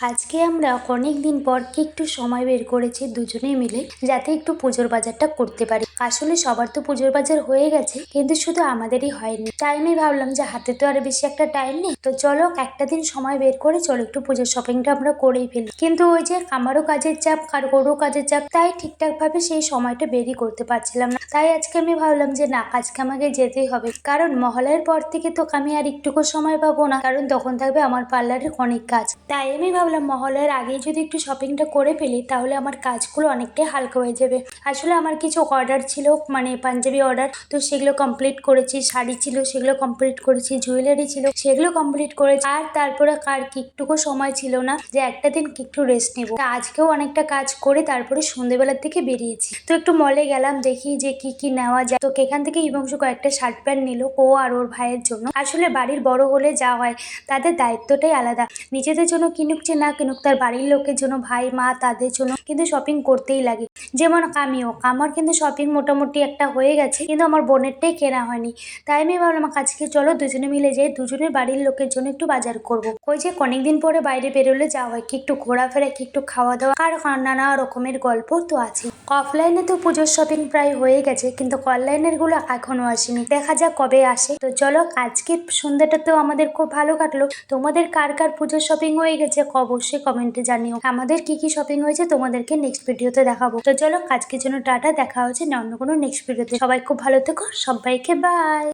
আজকে আমরা অনেক দিন পর একটু সময় বের করেছি দুজনে মিলে, যাতে একটু পুজোর বাজারটা করতে পারি। আসলে সবার তো পুজোর বাজার হয়ে গেছে, কিন্তু শুধু আমাদেরই হয়নি। তাই আমি ভাবলাম যে হাতে তো আর বেশি একটা টাইম নেই, তো চলো একটা দিন সময় বের করে চলো একটু পুজোর শপিংটা আমরা করেই ফেলি। কিন্তু ওই যে আমারও কাজের চাপ কার কারোরও কাজের চাপ, তাই ঠিকঠাক ভাবে সেই সময়টা বেরই করতে পারছিলাম না। তাই আজকে আমি ভাবলাম যে না, আজকে আমাকে যেতেই হবে, কারণ মহলার পর থেকে তো আমি আর একটুকু সময় পাবো না, কারণ তখন থাকবে আমার পার্লারের অনেক কাজ। তাই আমি ভাবলাম মহলার আগেই যদি একটু শপিংটা করে ফেলি, তাহলে আমার কাজগুলো অনেকটাই হালকা হয়ে যাবে। আসলে আমার কিছু অর্ডার ছিল মানে পাঞ্জাবি অর্ডার তো সেগুলো কমপ্লিট করেছি, শাড়ি ছিল, সেগুলো কমপ্লিট করেছি জুয়েলারি ছিল, সেগুলো কমপ্লিট করেছি। আর তারপরে কার কি একটুকু সময় ছিল না যে একটা দিন একটু রেস্ট নেব। আজকেও অনেকটা কাজ করে তারপরে সন্ধেবেলার থেকে বেরিয়েছি। তো একটু মলে গেলাম, দেখি যে কি কি নেওয়া যায়। তো এখান থেকে ইবংশু কয়েকটা শার্ট প্যান্ট নিল, ও আর ওর ভাইয়ের জন্য। আসলে বাড়ির বড় হলে যা হয়, তাদের দায়িত্বটাই আলাদা। নিজেদের জন্য কিনুক যে না কিনুক, তার বাড়ির লোকের জন্য, ভাই, মা, তাদের জন্য কিন্তু শপিং করতেই লাগে। যেমন আমিও, আমার কিন্তু শপিং মোটামুটি একটা হয়ে গেছে, কিন্তু আমার বোনেরটাই কেনা হয়নি। তাই আমি ভাবলাম আজকে চলো দুজনে মিলে যাই, দুজনের বাড়ির লোকের জন্য একটু বাজার করব। ওই যে অনেকদিন পরে বাইরে বেরোলে যাওয়া হয়, কি একটু ঘোরাফেরা, কি একটু খাওয়া দাওয়া আর নানা রকমের গল্প তো আছে। অফলাইনে তো পুজোর শপিং প্রায় হয়ে গেছে, কিন্তু অনলাইনেরগুলো এখনও আসেনি। দেখা যাক কবে আসে। তো চলো আজকে সন্ধ্যাটা তো আমাদের খুব ভালো কাটলো। তোমাদের কার কার পুজোর শপিং হয়ে গেছে অবশ্যই কমেন্টে জানিও। আমাদের কি কি শপিং হয়েছে তোমাদেরকে নেক্সট ভিডিওতে দেখাবো। তো চলো, আজকের জন্য টাটা, দেখা হচ্ছে না অন্য কোনো নেক্সট ভিডিওতে সবাই খুব ভালো থেকো সবাইকে বাই